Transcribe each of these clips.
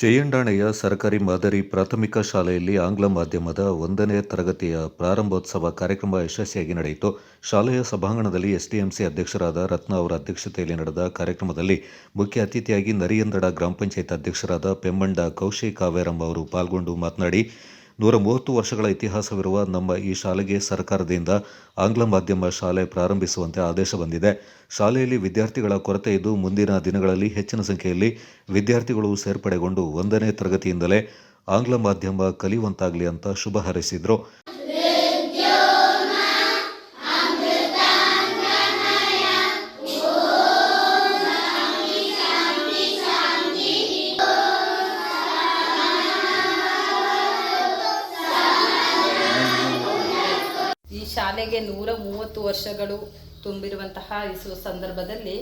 ಚೆಯ್ಯಂಡಾಣೆಯ ಸರ್ಕಾರಿ ಮಾದರಿ ಪ್ರಾಥಮಿಕ ಶಾಲೆಯಲ್ಲಿ ಆಂಗ್ಲ ಮಾಧ್ಯಮದ ಒಂದನೇ ತರಗತಿಯ ಪ್ರಾರಂಭೋತ್ಸವ ಕಾರ್ಯಕ್ರಮ ಯಶಸ್ವಿಯಾಗಿ ನಡೆಯಿತು. ಶಾಲೆಯ ಸಭಾಂಗಣದಲ್ಲಿ ಎಸ್ಡಿಎಂಸಿ ಅಧ್ಯಕ್ಷರಾದ ರತ್ನ ಅವರ ಅಧ್ಯಕ್ಷತೆಯಲ್ಲಿ ನಡೆದ ಕಾರ್ಯಕ್ರಮದಲ್ಲಿ ಮುಖ್ಯ ಅತಿಥಿಯಾಗಿ ನರಿಯಂದಡ ಗ್ರಾಮ ಪಂಚಾಯತ್ ಅಧ್ಯಕ್ಷರಾದ ಪೆಮ್ಮಂಡ ಕೌಶಿ ಕಾವೇರಮ್ಮ ಅವರು ಪಾಲ್ಗೊಂಡು ಮಾತನಾಡಿ ನೂರ ಮೂವತ್ತು ವರ್ಷಗಳ ಇತಿಹಾಸವಿರುವ ನಮ್ಮ ಈ ಶಾಲೆಗೆ ಸರ್ಕಾರದಿಂದ ಆಂಗ್ಲ ಮಾಧ್ಯಮ ಶಾಲೆ ಪ್ರಾರಂಭಿಸುವಂತೆ ಆದೇಶ ಬಂದಿದೆ. ಶಾಲೆಯಲ್ಲಿ ವಿದ್ಯಾರ್ಥಿಗಳ ಕೊರತೆ ಇದ್ದು ಮುಂದಿನ ದಿನಗಳಲ್ಲಿ ಹೆಚ್ಚಿನ ಸಂಖ್ಯೆಯಲ್ಲಿ ವಿದ್ಯಾರ್ಥಿಗಳು ಸೇರ್ಪಡೆಗೊಂಡು ಒಂದನೇ ತರಗತಿಯಿಂದಲೇ ಆಂಗ್ಲ ಮಾಧ್ಯಮ ಕಲಿಯುವಂತಾಗಲಿ ಅಂತ ಶುಭ ಹಾರೈಸಿದರು. ಶಾಲೆಗೆ ನೂರ ಮೂವತ್ತು ವರ್ಷಗಳು ತುಂಬಿರುವಂತಹ ಈ ಸಂದರ್ಭದಲ್ಲಿ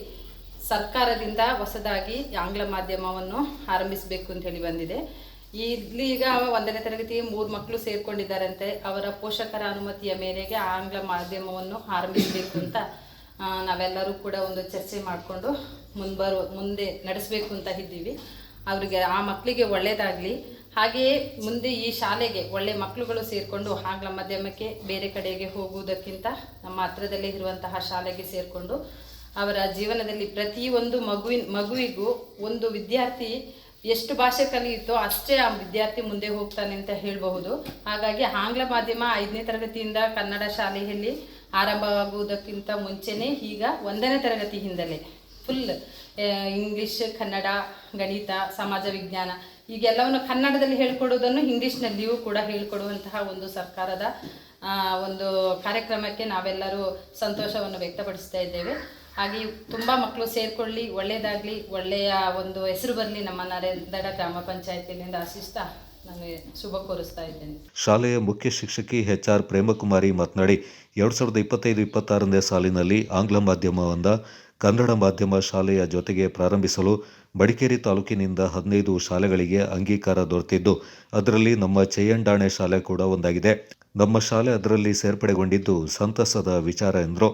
ಸರ್ಕಾರದಿಂದ ಹೊಸದಾಗಿ ಆಂಗ್ಲ ಮಾಧ್ಯಮವನ್ನು ಆರಂಭಿಸಬೇಕು ಅಂತ ಹೇಳಿ ಬಂದಿದೆ. ಇಲ್ಲಿ ಈಗ ಒಂದನೇ ತರಗತಿ ಮೂರು ಮಕ್ಕಳು ಸೇರ್ಕೊಂಡಿದ್ದಾರಂತೆ. ಅವರ ಪೋಷಕರ ಅನುಮತಿಯ ಮೇರೆಗೆ ಆಂಗ್ಲ ಮಾಧ್ಯಮವನ್ನು ಆರಂಭಿಸಬೇಕು ಅಂತ ನಾವೆಲ್ಲರೂ ಕೂಡ ಒಂದು ಚರ್ಚೆ ಮಾಡಿಕೊಂಡು ಮುಂಬರು, ಮುಂದೆ ನಡೆಸಬೇಕು ಅಂತ ಇದ್ದೀವಿ. ಅವರಿಗೆ ಆ ಮಕ್ಕಳಿಗೆ ಒಳ್ಳೆಯದಾಗಲಿ ಹಾಗೆಯೇ ಮುಂದೆ ಈ ಶಾಲೆಗೆ ಒಳ್ಳೆ ಮಕ್ಕಳುಗಳು ಸೇರಿಕೊಂಡು ಆಂಗ್ಲ ಮಾಧ್ಯಮಕ್ಕೆ ಬೇರೆ ಕಡೆಗೆ ಹೋಗುವುದಕ್ಕಿಂತ ನಮ್ಮ ಹತ್ರದಲ್ಲೇ ಇರುವಂತಹ ಶಾಲೆಗೆ ಸೇರಿಕೊಂಡು ಅವರ ಜೀವನದಲ್ಲಿ ಪ್ರತಿಯೊಂದು ಮಗುವಿನ, ಮಗುವಿಗೂ ಒಂದು ವಿದ್ಯಾರ್ಥಿ ಎಷ್ಟು ಭಾಷೆ ಕಲಿಯುತ್ತೋ ಅಷ್ಟೇ ಆ ವಿದ್ಯಾರ್ಥಿ ಮುಂದೆ ಹೋಗ್ತಾನೆ ಅಂತ ಹೇಳಬಹುದು. ಹಾಗಾಗಿ ಆಂಗ್ಲ ಮಾಧ್ಯಮ ಐದನೇ ತರಗತಿಯಿಂದ ಕನ್ನಡ ಶಾಲೆಯಲ್ಲಿ ಆರಂಭವಾಗುವುದಕ್ಕಿಂತ ಮುಂಚೆನೇ ಈಗ ಒಂದನೇ ತರಗತಿಯಿಂದಲೇ. ಫುಲ್ ಇಂಗ್ಲೀಷ್ ಕನ್ನಡ ಗಣಿತ ಸಮಾಜ ವಿಜ್ಞಾನ, ಈಗೆಲ್ಲವನ್ನು ಕನ್ನಡದಲ್ಲಿ ಹೇಳ್ಕೊಡೋದನ್ನು ಇಂಗ್ಲೀಷ್ನಲ್ಲಿಯೂ ಕೂಡ ಹೇಳ್ಕೊಡುವಂತಹ ಒಂದು ಸರ್ಕಾರದ ಒಂದು ಕಾರ್ಯಕ್ರಮಕ್ಕೆ ನಾವೆಲ್ಲರೂ ಸಂತೋಷವನ್ನು ವ್ಯಕ್ತಪಡಿಸ್ತಾ ಇದ್ದೇವೆ. ಹಾಗೆ ತುಂಬ ಮಕ್ಕಳು ಸೇರಿಕೊಳ್ಳಿ ಒಳ್ಳೆಯದಾಗಲಿ ಒಳ್ಳೆಯ ಒಂದು ಹೆಸರು ಬರಲಿ ನಮ್ಮ ನರೇಂದಡ ಗ್ರಾಮ ಪಂಚಾಯತಿನಿಂದ ಆಶಿಸ್ತಾ ಶುಭ ಕೋರಿಸ್ತಾ ಇದ್ದೇನೆ. ಶಾಲೆಯ ಮುಖ್ಯ ಶಿಕ್ಷಕಿ ಎಚ್ ಆರ್ ಪ್ರೇಮಕುಮಾರಿ ಮಾತನಾಡಿ, ಎರಡು ಸಾವಿರದ ಇಪ್ಪತ್ತೈದು, ಇಪ್ಪತ್ತಾರನೇ ಸಾಲಿನಲ್ಲಿ ಆಂಗ್ಲ ಮಾಧ್ಯಮದಿಂದ ಕನ್ನಡ ಮಾಧ್ಯಮ ಶಾಲೆಯ ಜೊತೆಗೆ ಪ್ರಾರಂಭಿಸಲು ಮಡಿಕೇರಿ ತಾಲೂಕಿನಿಂದ ಹದಿನೈದು ಶಾಲೆಗಳಿಗೆ ಅಂಗೀಕಾರ ದೊರೆತಿದ್ದು, ಅದರಲ್ಲಿ ನಮ್ಮ ಚೆಯ್ಯಂಡಾಣೆ ಶಾಲೆ ಕೂಡ ಒಂದಾಗಿದೆ. ನಮ್ಮ ಶಾಲೆ ಅದರಲ್ಲಿ ಸೇರ್ಪಡೆಗೊಂಡಿದ್ದು ಸಂತಸದ ವಿಚಾರ ಎಂದರು.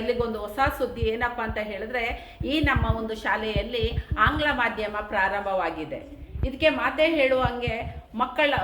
ಇಲ್ಲಿಗೊಂದು ಹೊಸ ಸುದ್ದಿ ಏನಪ್ಪ ಅಂತ ಹೇಳಿದ್ರೆ, ಈ ನಮ್ಮ ಒಂದು ಶಾಲೆಯಲ್ಲಿ ಆಂಗ್ಲ ಮಾಧ್ಯಮ ಪ್ರಾರಂಭವಾಗಿದೆ. ಇದಕ್ಕೆ ಮಾತೇ ಹೇಳುವಂಗೆ ಮಕ್ಕಳ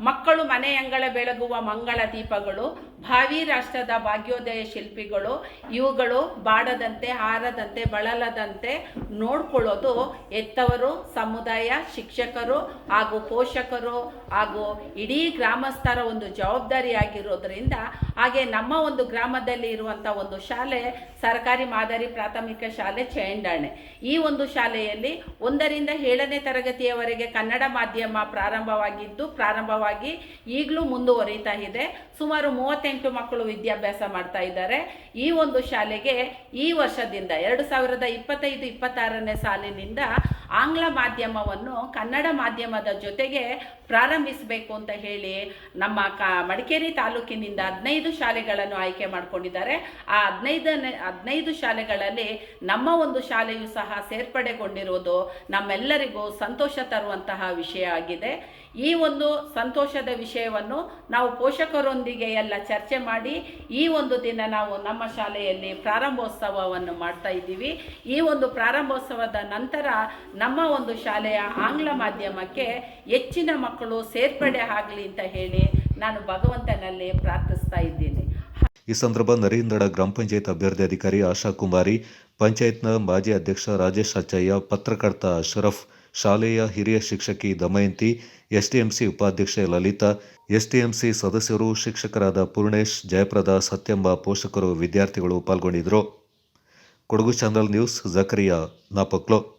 ಮಕ್ಕಳು ಮನೆಯಂಗಳ ಬೆಳಗುವ ಮಂಗಳ ದೀಪಗಳು ಭಾವಿ ರಾಷ್ಟ್ರದ ಭಾಗ್ಯೋದಯ ಶಿಲ್ಪಿಗಳು, ಇವುಗಳು ಬಾಡದಂತೆ, ಹಾರದಂತೆ, ಬಳಲದಂತೆ ನೋಡ್ಕೊಳ್ಳೋದು ಎತ್ತವರು ಸಮುದಾಯ, ಶಿಕ್ಷಕರು ಹಾಗೂ ಪೋಷಕರು ಹಾಗೂ ಇಡೀ ಗ್ರಾಮಸ್ಥರ ಒಂದು ಜವಾಬ್ದಾರಿಯಾಗಿರೋದ್ರಿಂದ ಹಾಗೆ ನಮ್ಮ ಒಂದು ಗ್ರಾಮದಲ್ಲಿ ಇರುವಂಥ ಒಂದು ಶಾಲೆ ಸರ್ಕಾರಿ ಮಾದರಿ ಪ್ರಾಥಮಿಕ ಶಾಲೆ ಚೇಂಡಾಣೆ. ಈ ಒಂದು ಶಾಲೆಯಲ್ಲಿ ಒಂದರಿಂದ ಏಳನೇ ತರಗತಿಯವರೆಗೆ ಕನ್ನಡ ಮಾಧ್ಯಮ ಪ್ರಾರಂಭವಾಗಿದ್ದು, ಪ್ರಾರಂಭವಾಗಿ ಈಗಲೂ ಮುಂದುವರಿತಾ ಇದೆ. ಸುಮಾರು ಮೂವತ್ತೆಂಟು ಮಕ್ಕಳು ವಿದ್ಯಾಭ್ಯಾಸ ಮಾಡ್ತಾ ಇದ್ದಾರೆ. ಈ ಒಂದು ಶಾಲೆಗೆ ಈ ವರ್ಷದಿಂದ ಎರಡು ಸಾವಿರದ ಇಪ್ಪತ್ತೈದು, ಇಪ್ಪತ್ತಾರನೇ ಸಾಲಿನಿಂದ ಆಂಗ್ಲ ಮಾಧ್ಯಮವನ್ನು ಕನ್ನಡ ಮಾಧ್ಯಮದ ಜೊತೆಗೆ ಪ್ರಾರಂಭಿಸಬೇಕು ಅಂತ ಹೇಳಿ ನಮ್ಮ ಕ ಮಡಿಕೇರಿ ತಾಲೂಕಿನಿಂದ ಹದಿನೈದು ಶಾಲೆಗಳನ್ನು ಆಯ್ಕೆ ಮಾಡಿಕೊಂಡಿದ್ದಾರೆ. ಆ ಹದಿನೈದನೇ, ಹದಿನೈದು ಶಾಲೆಗಳಲ್ಲಿ ನಮ್ಮ ಒಂದು ಶಾಲೆಯು ಸಹ ಸೇರ್ಪಡೆಗೊಂಡಿರುವುದು ನಮ್ಮೆಲ್ಲರಿಗೂ ಸಂತೋಷ ತರುವಂತಹ ವಿಷಯ ಆಗಿದೆ. ಈ ಒಂದು ಸಂತೋಷದ ವಿಷಯವನ್ನು ನಾವು ಪೋಷಕರೊಂದಿಗೆ ಎಲ್ಲ ಚರ್ಚೆ ಮಾಡಿ ಈ ಒಂದು ದಿನ ನಾವು ನಮ್ಮ ಶಾಲೆಯಲ್ಲಿ ಪ್ರಾರಂಭೋತ್ಸವವನ್ನು ಮಾಡ್ತಾ ಇದ್ದೀವಿ. ಈ ಒಂದು ಪ್ರಾರಂಭೋತ್ಸವದ ನಂತರ ನಮ್ಮ ಒಂದು ಶಾಲೆಯ ಆಂಗ್ಲ ಮಾಧ್ಯಮಕ್ಕೆ ಹೆಚ್ಚಿನ ಮಕ್ಕಳು ಸೇರ್ಪಡೆ ಆಗಲಿ ಅಂತ ಹೇಳಿ ನಾನು ಭಗವಂತನಲ್ಲಿ ಪ್ರಾರ್ಥಿಸ್ತಾ ಇದ್ದೀನಿ. ಈ ಸಂದರ್ಭ ನರೇಂದ್ರ ಗ್ರಾಮ ಪಂಚಾಯತ್ ಅಭ್ಯರ್ಥಿ ಅಧಿಕಾರಿ ಆಶಾ ಕುಮಾರಿ ಪಂಚಾಯತ್ನ ಮಾಜಿ ಅಧ್ಯಕ್ಷ ರಾಜೇಶ್ ಅಚ್ಚಯ್ಯ, ಪತ್ರಕರ್ತ ಶರಫ್ ಶಾಲೆಯ ಹಿರಿಯ ಶಿಕ್ಷಕಿ ದಮಯಂತಿ ಎಸ್ಟಿಎಂಸಿ ಉಪಾಧ್ಯಕ್ಷೆ ಲಲಿತಾ ಎಸ್ಟಿಎಂಸಿ ಸದಸ್ಯರು ಶಿಕ್ಷಕರಾದ ಪೂರ್ಣೇಶ್, ಜಯಪ್ರದ ಸತ್ಯಂಬ ಪೋಷಕರು ವಿದ್ಯಾರ್ಥಿಗಳು ಪಾಲ್ಗೊಂಡಿದ್ದರು. Kodagu channel news, Zakariya, Napoklu.